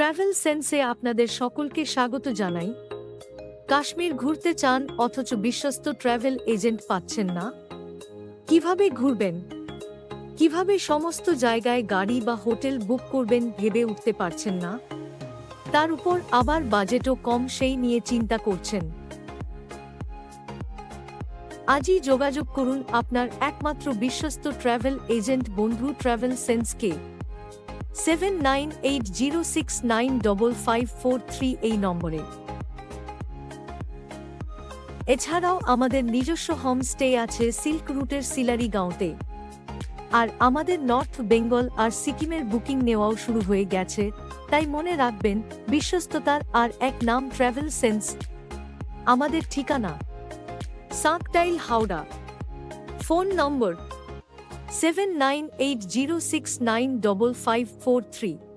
Travel সেন্সে আপনাদের সকলকে স্বাগত জানাই। কাশ্মীর ঘুরতে চান অথচ বিশ্বস্ত ট্রাভেল এজেন্ট পাচ্ছেন না? কীভাবে ঘুরবেন? কীভাবে সমস্ত জায়গায় গাড়ি বা হোটেল বুক করবেন ভেবে উঠতে পারছেন না? তার উপর আবার বাজেটও কম সেই নিয়ে চিন্তা করছেন। আজই যোগাযোগ করুন আপনার একমাত্র বিশ্বস্ত ট্রাভেল এজেন্ট বন্ধু travel সেন্সকে seven nine eight zero six nine double five four three এই নম্বরে। এছাড়াও আমাদের নিজস্ব হোমস্টে আছে সিল্ক রুটের সিলারি গাঁওতে। আর আমাদের নর্থ বেঙ্গল আর সিকিমের বুকিং নেওয়াও শুরু হয়ে গেছে। তাই মনে রাখবেন, বিশ্বস্ততার আর এক নাম ট্রাভেল সেন্স আমাদের ঠিকানা। সাঁকটাইল হাওড়া ফোন নম্বর 7980695543.